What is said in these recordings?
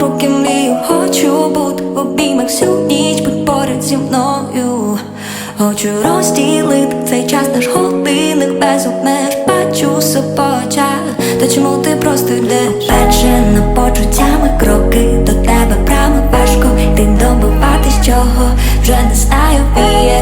Руки мрію, хочу бути в всю ніч, поряд зі мною. Хочу розділити цей час наш годинник без обмеж бачу себе очах чому ти просто йдеш? Печена почуттями кроки до тебе прямо важко Ти добиватись чого вже не знаю, віє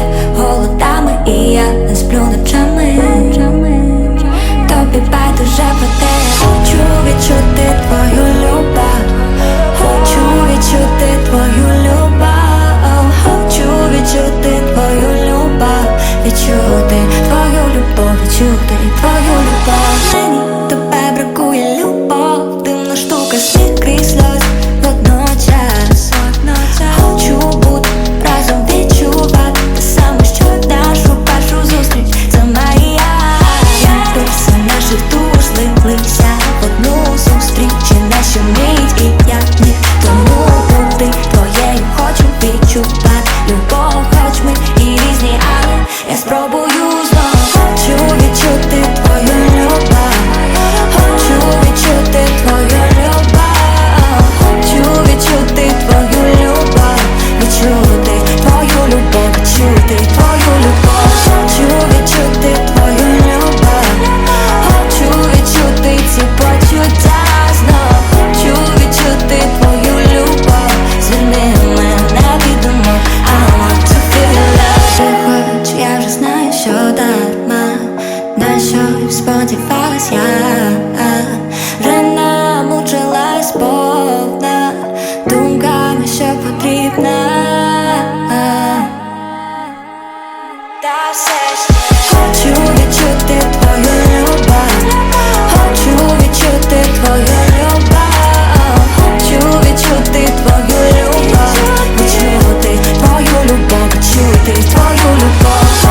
на щось сподівалась я Рана мучилась повна думками, що потрібна Та все ж хочу відчути твою любов. Хочу відчути твою любов. Хочу відчути твою любов. Відчути твою любов, відчути твою любов.